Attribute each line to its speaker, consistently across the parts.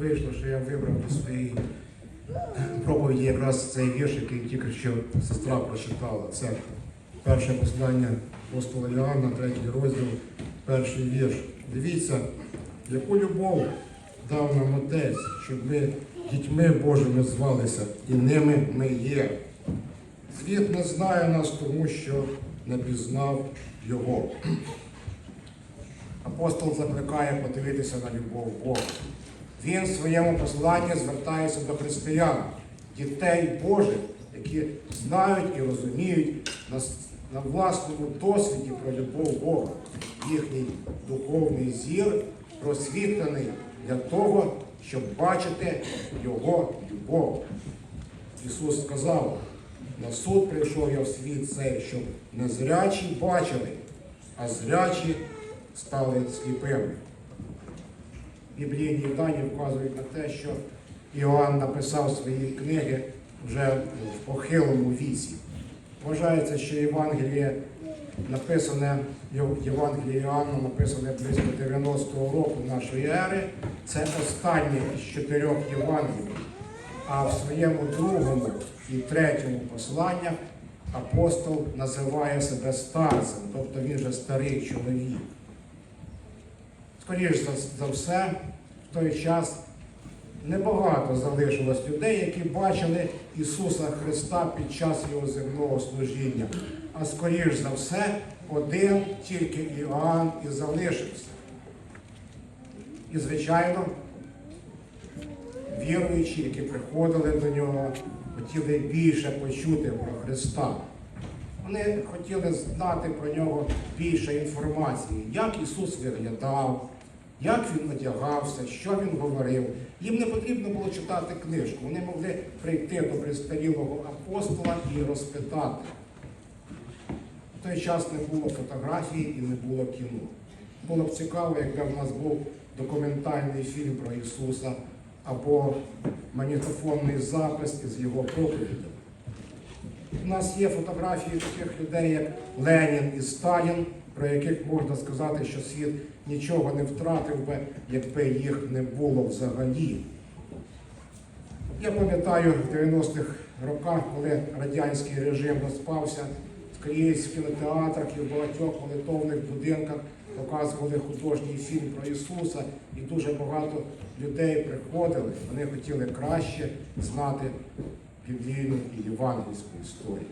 Speaker 1: вийшло, що я вибрав до своєї проповіді якраз цей вірш, який тільки що сестра прочитала. Це перше послання апостола Іоанна, третій розділ, перший вірш. Дивіться, яку любов дав нам Отець, щоб ми дітьми Божими звалися, і ними ми є. Світ не знає нас, тому що не пізнав Його. Апостол закликає подивитися на любов Бога. Він в своєму посланні звертається до християн, дітей Божих, які знають і розуміють на, на власному досвіді про любов Бога. Їхній духовний зір просвітлений для того, щоб бачити Його любов. Ісус сказав, на суд прийшов я в світ цей, щоб незрячі бачили, а зрячі стали сліпими. Біблійні дані вказують на те, що Іоанн написав свої книги вже в похилому віці. Вважається, що Євангеліє написане, Євангеліє Іоанна написане близько 90-го року нашої ери. Це останнє із чотирьох Євангелій. А в своєму другому і третьому посланнях апостол називає себе старцем, тобто він же старий чоловік. Скоріше за, за все, в той час небагато залишилось людей, які бачили Ісуса Христа під час Його земного служіння. А скоріш за все, один тільки Іоанн і залишився. І, звичайно, віруючі, які приходили до нього, хотіли більше почути про Христа. Вони хотіли знати про нього більше інформації, як Ісус виглядав, як він одягався, що він говорив. Їм не потрібно було читати книжку. Вони могли прийти до престарілого апостола і розпитати. В той час не було фотографії і не було кіно. Було б цікаво, якби в нас був документальний фільм про Ісуса або магнітофонний запис із його проповідями. У нас є фотографії таких людей, як Ленін і Сталін, про яких можна сказати, що світ нічого не втратив би, якби їх не було взагалі. Я пам'ятаю в 90-х роках, коли радянський режим розпався, скрізь в кінотеатрах і в багатьох молитовних будинках показували художній фільм про Ісуса, і дуже багато людей приходили, вони хотіли краще знати біблійну і євангельську історію.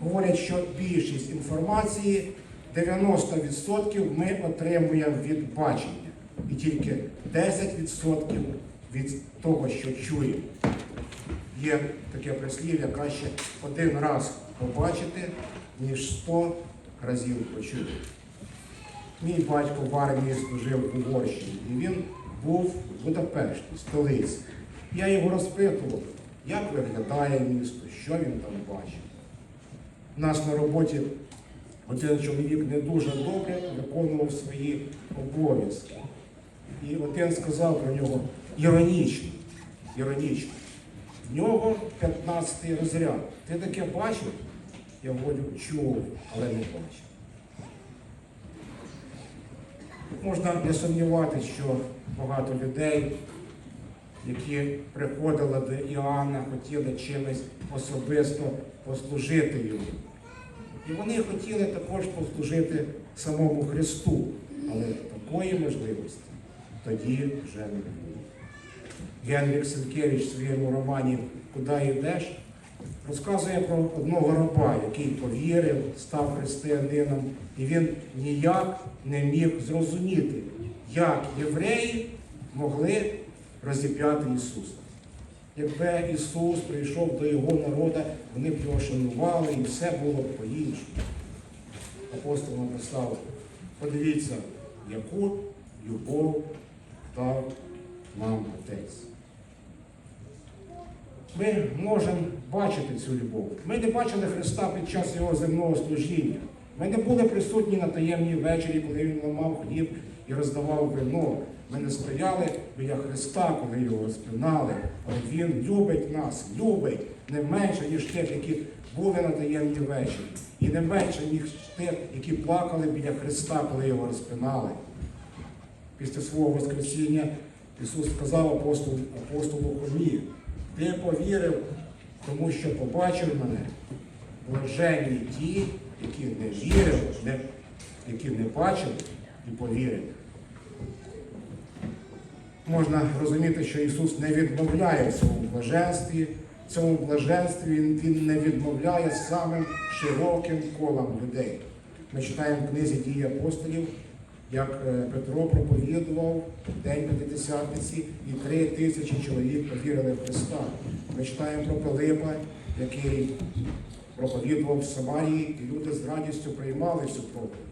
Speaker 1: Говорять, що більшість інформації 90% ми отримуємо від бачення, і тільки 10% від того, що чуємо. Є таке прислів'я, краще один раз побачити, ніж 100 разів почути. Мій батько в армії служив в Угорщині, і він був в Будапешті, столиці. Я його розпитував, як виглядає місто, що він там бачив. У нас на роботі один чоловік не дуже добре виконував свої обов'язки. І один сказав про нього іронічно, іронічно. В нього 15-й розряд. Ти таке бачив? Я говорю, чув, але не бачив. Можна не сумніватися, що багато людей, які приходили до Іоанна, хотіли чимось особисто послужити йому. І вони хотіли також послужити самому Христу, але такої можливості тоді вже не було. Генрік Сенкевич в своєму романі Куди йдеш розказує про одного раба, який повірив, став християнином, і він ніяк не міг зрозуміти, як євреї могли розіп'яти Ісуса. Якби Ісус прийшов до його народу, вони б його шанували і все було б по-іншому. Апостол написав, подивіться, яку любов дав нам Отець. Ми можемо бачити цю любов. Ми не бачили Христа під час Його земного служіння. Ми не були присутні на таємній вечері, коли Він ламав хліб і роздавав вино. Ми не стояли біля Христа, коли його розпинали. Але Він любить нас, любить не менше, ніж тих, які були на таємній вечері. І не менше, ніж тих, які плакали біля Христа, коли його розпинали. Після свого Воскресіння Ісус сказав апостолу, апостолу Хомі, ти повірив, тому що побачив мене. Блаженні ті, які не вірили, які не бачили і повірили. Можна розуміти, що Ісус не відмовляє в цьому блаженстві. В цьому блаженстві Він, він не відмовляє самим широким колам людей. Ми читаємо в книзі дії апостолів, як е, Петро проповідував День П'ятидесятниці, і три тисячі чоловік повірили в Христа. Ми читаємо про Пилипа, який проповідував в Самарії, і люди з радістю приймали цю проповідь.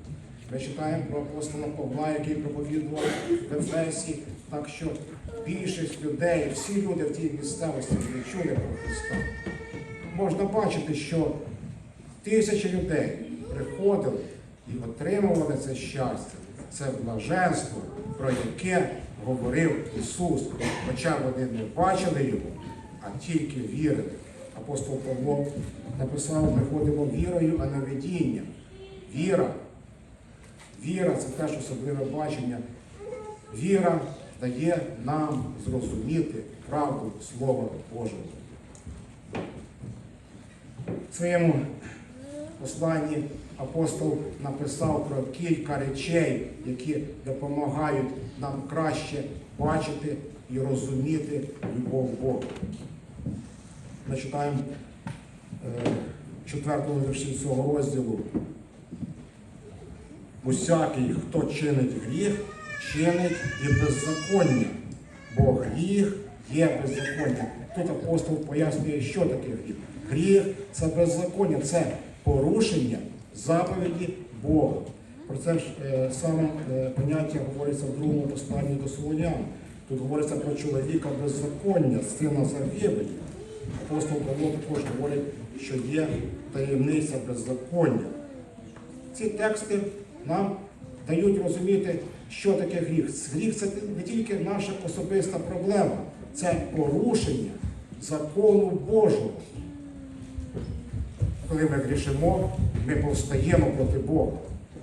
Speaker 1: Ми читаємо про апостола Павла, який проповідував в Ефесі, так що більшість людей, всі люди в тій місцевості не чули про Христа. Можна бачити, що тисячі людей приходили і отримували це щастя, це блаженство, про яке говорив Ісус, хоча вони не бачили його, а тільки вірили. Апостол Павло написав, ми ходимо вірою, а не видінням. Віра Віра це теж особливе бачення. Віра дає нам зрозуміти правду Слова Божого. В своєму посланні апостол написав про кілька речей, які допомагають нам краще бачити і розуміти любов Бога. Ми читаємо е, четвертому вірші цього розділу. Усякий, хто чинить гріх, чинить і беззаконня, бо гріх є беззаконня. Тут апостол пояснює, що таке гріх. Гріх це беззаконня, це порушення заповіді Бога. Про це ж е, саме е, поняття говориться в другому посланні до Солонян. Тут говориться про чоловіка беззаконня, сина загибелі. Апостол Павло також говорить, що є таємниця беззаконня. Ці тексти нам дають розуміти, що таке гріх. Гріх це не тільки наша особиста проблема, це порушення закону Божого. Коли ми грішимо, ми повстаємо проти Бога.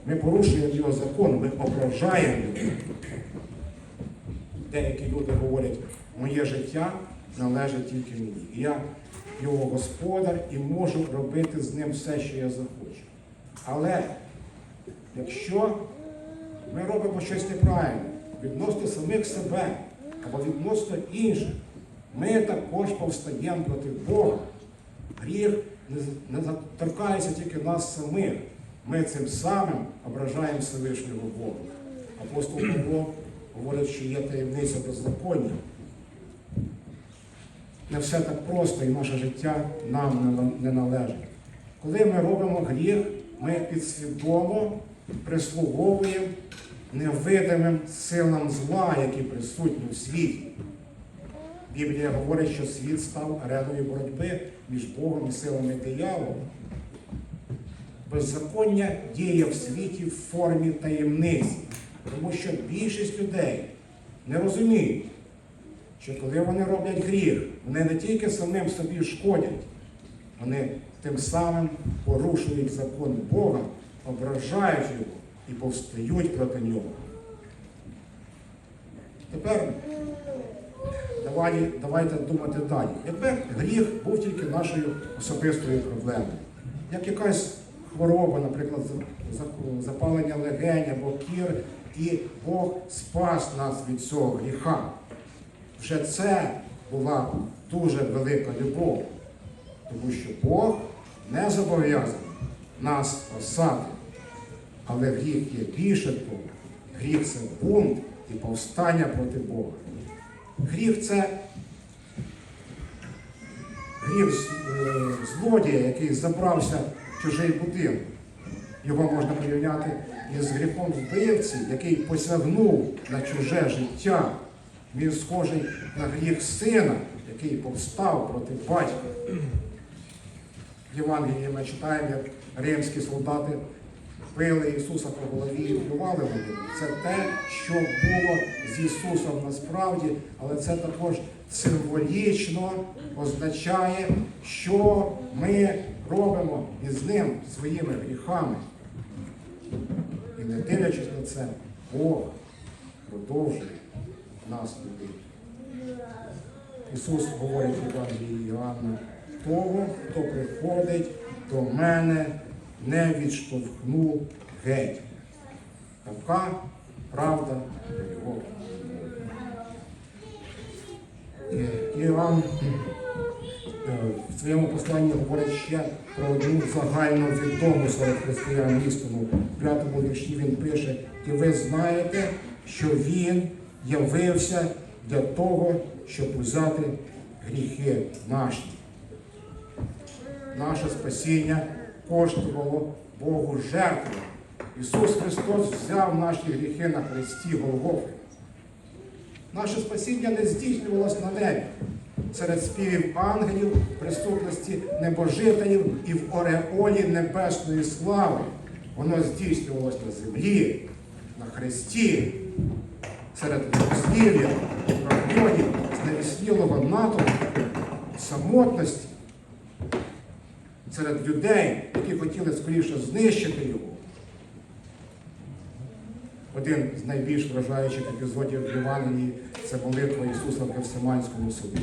Speaker 1: Ми порушуємо його закон, ми ображаємо його. Деякі люди говорять, моє життя належить тільки мені. Я його господар і можу робити з ним все, що я захочу. Але якщо ми робимо щось неправильне відносно самих себе або відносно інших, ми також повстаємо проти Бога. Гріх не торкається тільки нас самих. Ми цим самим ображаємо Всевишнього Бога. Апостол Павло говорить, що є таємниця беззаконня. Не все так просто і наше життя нам не належить. Коли ми робимо гріх, ми підсвідомо прислуговуємо невидимим силам зла, які присутні у світі. Біблія говорить, що світ став ареною боротьби між Богом і силами диявола. Беззаконня діє в світі в формі таємниці, тому що більшість людей не розуміють, що коли вони роблять гріх, вони не тільки самим собі шкодять, вони тим самим порушують закон Бога, ображають його і повстають проти нього. Тепер давай, давайте думати далі. Якби гріх був тільки нашою особистою проблемою, як якась хвороба, наприклад, за- за- запалення легень або кір, і Бог спас нас від цього гріха. Вже це була дуже велика любов, тому що Бог не зобов'язаний нас спасати. Але гріх є того. Гріх це бунт і повстання проти Бога. Гріх це гріх е, злодія, який забрався в чужий будинок. Його можна порівняти із гріхом вбивці, який посягнув на чуже життя. Він схожий на гріх сина, який повстав проти батька. В Євангелії ми читаємо, як римські солдати били Ісуса по голові і вбивали людину. Це те, що було з Ісусом насправді, але це також символічно означає, що ми робимо із ним своїми гріхами. І не дивлячись на це, Бог продовжує нас людей. Ісус говорить в Євангелії Іоанна, того, хто приходить до мене, не відштовхну геть. Така правда про його. І Іоанн е, в своєму посланні говорить ще про одну загально відому серед християн істину. В п'ятому вірші він пише, і ви знаєте, що він явився для того, щоб узяти гріхи наші. Наше спасіння коштувало Богу жертву. Ісус Христос взяв наші гріхи на хресті Голгофи. Наше спасіння не здійснювалось на небі серед співів ангелів, присутності небожителів і в ореолі небесної слави. Воно здійснювалось на землі, на хресті, серед слів'я, проходів, зневіснілого натовпу, самотності, серед людей, які хотіли скоріше знищити його. Один з найбільш вражаючих епізодів в Євангелії це молитва Ісуса в Гефсиманському суді.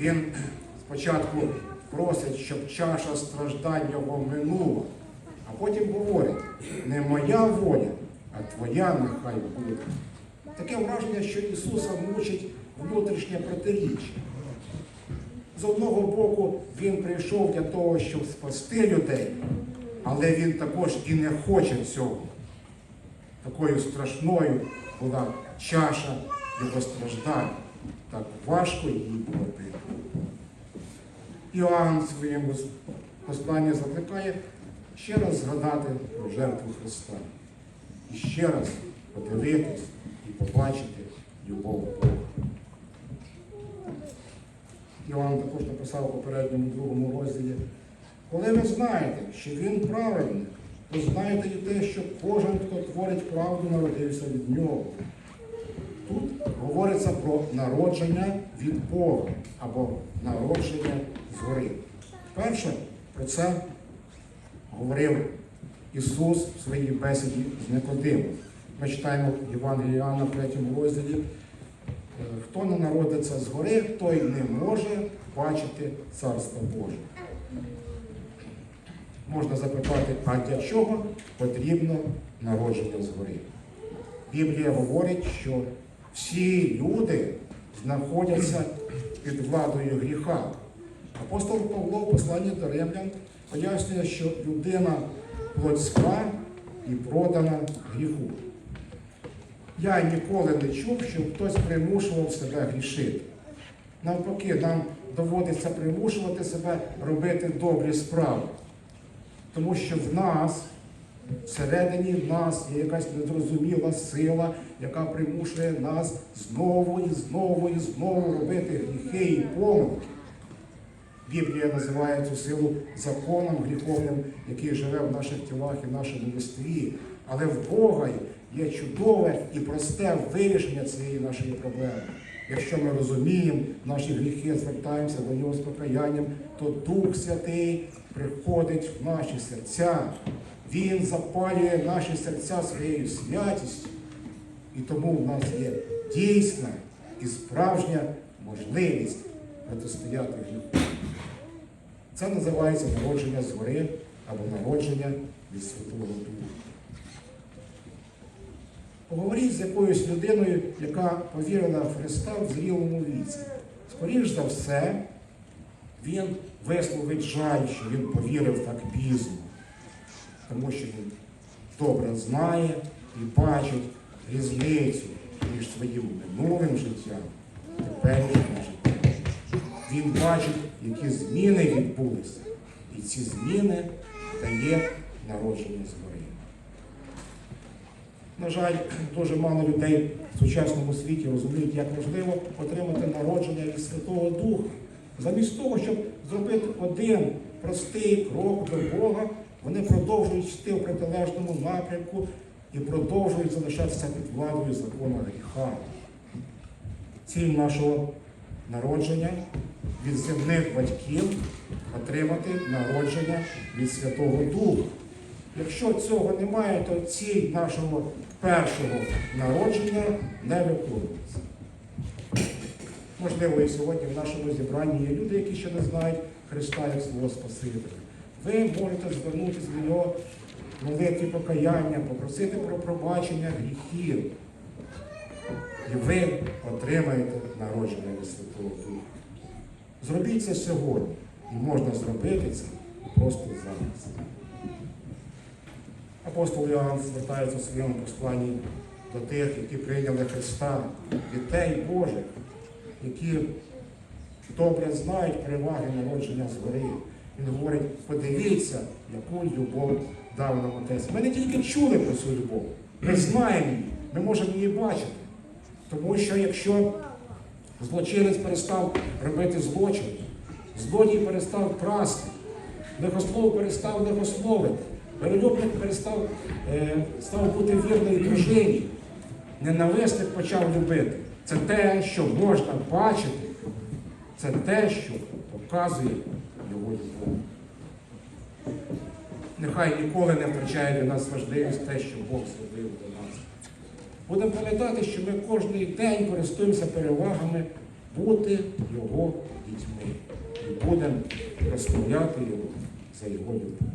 Speaker 1: Він спочатку просить, щоб чаша страждань його минула, а потім говорить, не моя воля, а твоя нехай буде. Таке враження, що Ісуса мучить внутрішнє протиріччя. З одного боку, Він прийшов для того, щоб спасти людей, але Він також і не хоче цього. Такою страшною була чаша його страждань. Так важко її було пити. Іоанн в своєму посланні закликає ще раз згадати про жертву Христа. І ще раз подивитись і побачити любов Написав у попередньому другому розділі. Коли ви знаєте, що він правильний, то знаєте і те, що кожен, хто творить правду, народився від нього. Тут говориться про народження від Бога або народження згори. Перше про це говорив Ісус в своїй бесіді з Никодимом. Ми читаємо в Євангелії Іоанна в 3 розділі. Е, Хто не народиться згори, той не може бачити Царство Боже. Можна запитати, а для чого потрібно народження згори? Біблія говорить, що всі люди знаходяться під владою гріха. Апостол Павло в посланні до римлян пояснює, що людина плотська і продана гріху. Я ніколи не чув, щоб хтось примушував себе грішити. Навпаки, нам доводиться примушувати себе робити добрі справи. Тому що в нас, всередині в нас є якась незрозуміла сила, яка примушує нас знову і знову і знову робити гріхи і помилки. Біблія називає цю силу законом гріховним, який живе в наших тілах і в нашому єстві. Але в Бога є чудове і просте вирішення цієї нашої проблеми. Якщо ми розуміємо наші гріхи, звертаємося до нього з покаянням, то Дух Святий приходить в наші серця. Він запалює наші серця своєю святістю. І тому в нас є дійсна і справжня можливість протистояти гріху. Це називається народження згори або народження від Святого Духа. Поговоріть з якоюсь людиною, яка повірила в Христа в зрілому віці. Скоріш за все, він висловить жаль, що він повірив так пізно, тому що він добре знає і бачить різницю між своїм минулим життям і теперішнім життям. Він бачить, які зміни відбулися, і ці зміни дає народження згори. На жаль, дуже мало людей в сучасному світі розуміють, як важливо отримати народження від Святого Духа. Замість того, щоб зробити один простий крок до Бога, вони продовжують йти в протилежному напрямку і продовжують залишатися під владою закону гріха. Ціль нашого народження від земних батьків отримати народження від Святого Духа. Якщо цього немає, то ціль нашого першого народження не виконується. Можливо, і сьогодні в нашому зібранні є люди, які ще не знають Христа як свого Спасителя. Ви можете звернутися до нього в молитві покаяння, попросити про пробачення гріхів. І ви отримаєте народження від Святого Духа. Зробіть це сьогодні. І можна зробити це просто зараз. Апостол Іоанн звертається у своєму посланні до тих, які прийняли Христа, дітей Божих, які добре знають переваги народження згори. Він говорить, подивіться, яку любов дав нам Отець. Ми не тільки чули про цю любов, ми знаємо її, ми можемо її бачити. Тому що якщо злочинець перестав робити злочин, злодій перестав красти, лихослов перестав лихословити, перелюбник перестав е, став бути вірною дружині, ненависник почав любити. Це те, що можна бачити, це те, що показує його любов. Нехай ніколи не втрачає для нас важливість те, що Бог зробив для нас. Будемо пам'ятати, що ми кожен день користуємося перевагами бути Його дітьми. І будемо прославляти Його за Його любов.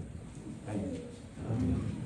Speaker 1: Амінь. Amen.